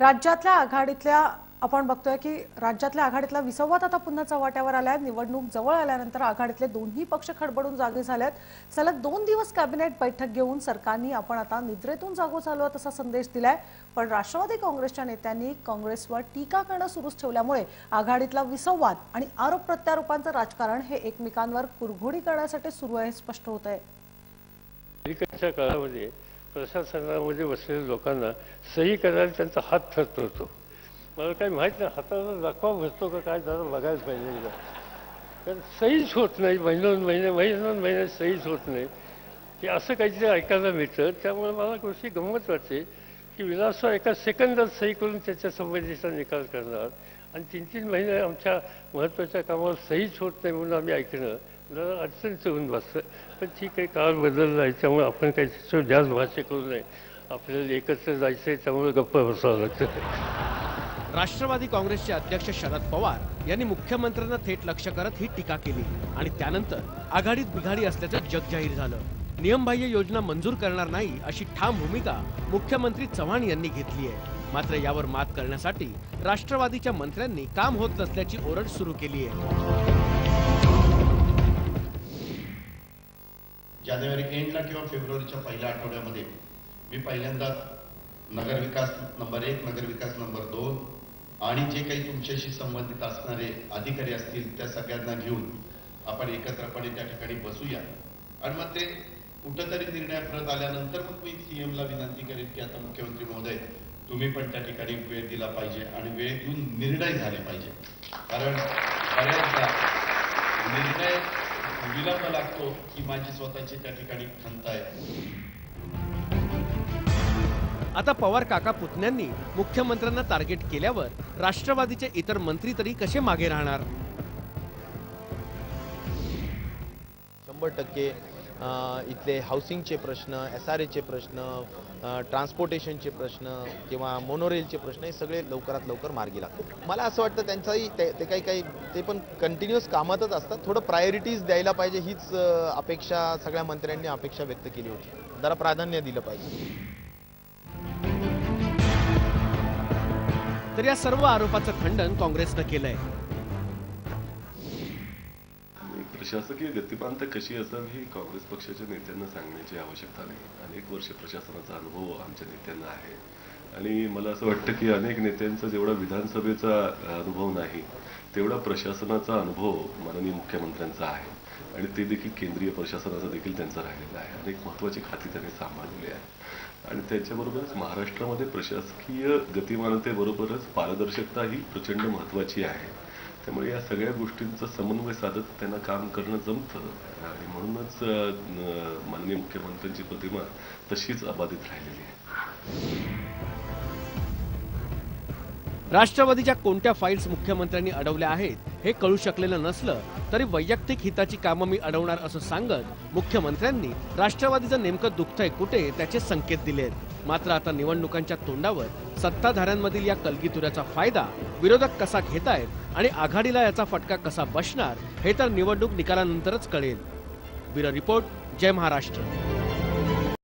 राज्यातल्या आघाडीतल्या आपण बघतोय की राज्यातल्या आघाडीतला विसंवाद आता पुन्हा चव्हाट्यावर आलाय. निवडणूक जवळ आल्यानंतर आघाडीतले दोन्ही पक्ष खडबडून जागे झालेत. सलग दोन दिवस कॅबिनेट बैठक घेऊन सरकारनी आपण आता निद्रेतून जागो झालो तसा संदेश दिलाय. पण राष्ट्रवादी काँग्रेसच्या नेत्यांनी काँग्रेसवर टीका करणं सुरूच ठेवल्यामुळे आघाडीतला विसंवाद आणि आरोप प्रत्यारोपांचं राजकारण हे एकमेकांवर कुरघोडी करण्यासाठी सुरू आहे स्पष्ट होत आहे प्रशासनामध्ये बसलेल्या लोकांना सही करायला त्यांचा हात थरथरतो मला काही माहीत नाही हाताला दाखवा बसतो का काय झालं बघायला पाहिजे एकदा. कारण सहीच होत नाही महिनोन महिने महिनोन महिने सहीच होत नाही. हे असं काहीतरी ऐकायला मिळतं. त्यामुळे मला गोष्टी गंमत वाटते की विलासराव एका सेकंदात सही करून त्याच्या संबंधीचा निकाल करणार. आणि तीन तीन महिने आमच्या महत्त्वाच्या कामावर सहीच होत नाही म्हणून आम्ही ऐकणं जरा अडचणीचं होऊन बसतं पण ठीक आहे काळ बदलला आहे त्यामुळे आपण काही जास्त भाषा करू नये. आपल्याला एकत्र जायचं आहे त्यामुळे गप्प बसावं लागतं. राष्ट्रवादी काँग्रेसचे अध्यक्ष शरद पवार यांनी मुख्यमंत्र्यांना थेट लक्ष करत ही टीका केली. आणि त्यानंतर आघाडीत बिघाडी असल्याचं जग जाहीर झालं. नियमबाह्य योजना मंजूर करणार नाही अशी ठाम भूमिका मुख्यमंत्री चव्हाण यांनी घेतली आहे. मात्र यावर मात करण्यासाठी राष्ट्रवादीच्या मंत्र्यांनी काम होत नसल्याची ओरड सुरू केली आहे. जानेवारी एंडला किंवा फेब्रुवारीच्या पहिल्या आठवड्यामध्ये मी पहिल्यांदा नगरविकास नंबर एक नगरविकास नंबर दोन आणि जे काही तुमच्याशी संबंधित असणारे अधिकारी असतील त्या सगळ्यांना घेऊन आपण एकत्रपणे त्या ठिकाणी बसूया. आणि मग ते कुठंतरी निर्णय प्रत आल्यानंतर मग मी सीएमला विनंती करेन की आता मुख्यमंत्री महोदय तुम्ही पण त्या ठिकाणी वेळ दिला पाहिजे आणि वेळ देऊन निर्णय झाले पाहिजे. कारण बऱ्याचदा निर्णय विलंब लागतो ही माझी स्वतःची त्या ठिकाणी खंत आहे. आता पवार काका पुतण्यांनी मुख्यमंत्र्यांना टार्गेट केल्यावर राष्ट्रवादीचे इतर मंत्री तरी कसे मागे राहणार? शंभर टक्के इथले हाऊसिंगचे प्रश्न एस आर एचे प्रश्न ट्रान्सपोर्टेशनचे प्रश्न किंवा मोनोरेलचे प्रश्न हे सगळे लवकरात लवकर मार्गी लागतात. मला असं वाटतं त्यांचाही ते ते काही काही ते पण कंटिन्युअस कामातच असतात. थोडं प्रायोरिटीज द्यायला पाहिजे हीच अपेक्षा सगळ्या मंत्र्यांनी अपेक्षा व्यक्त केली होती. जरा प्राधान्य दिलं पाहिजे. तर या सर्व आरोपाचं खंडन काँग्रेसनं केलंय. प्रशासकीय गतिमानता कशी असावी ही काँग्रेस पक्षाच्या नेत्यांना सांगण्याची आवश्यकता नाही. अनेक वर्ष प्रशासनाचा अनुभव आमच्या नेत्यांना आहे. आणि मला असं वाटतं की अनेक नेत्यांचा जेवढा विधानसभेचा अनुभव नाही तेवढा प्रशासनाचा अनुभव माननीय मुख्यमंत्र्यांचा आहे. आणि ते देखील केंद्रीय प्रशासनाचा देखील त्यांचा राहिलेला आहे. अनेक महत्वाची खाती त्यांनी सांभाळलेली आहे आणि त्याच्याबरोबरच महाराष्ट्रामध्ये प्रशासकीय गतिमानतेबरोबरच पारदर्शकता ही प्रचंड महत्वाची आहे. त्यामुळे या सगळ्या गोष्टींचा समन्वय साधत त्यांना काम करणं जमतं. आणि म्हणूनच माननीय मुख्यमंत्र्यांची प्रतिमा तशीच अबाधित राहिलेली आहे. राष्ट्रवादीच्या कोणत्या फाईल्स मुख्यमंत्र्यांनी अडवल्या आहेत हे कळू शकलेलं नसलं तरी वैयक्तिक हिताची कामं मी अडवणार असं सांगत मुख्यमंत्र्यांनी राष्ट्रवादीचं नेमकं दुखतंय कुठे त्याचे संकेत दिलेत. मात्र आता निवडणुकांच्या तोंडावर सत्ताधाऱ्यांमधील या कलगीतुऱ्याचा फायदा विरोधक कसा घेतायत आणि आघाडीला याचा फटका कसा बसणार हे तर निवडणूक निकालानंतरच कळेल. ब्युरो रिपोर्ट जय महाराष्ट्र.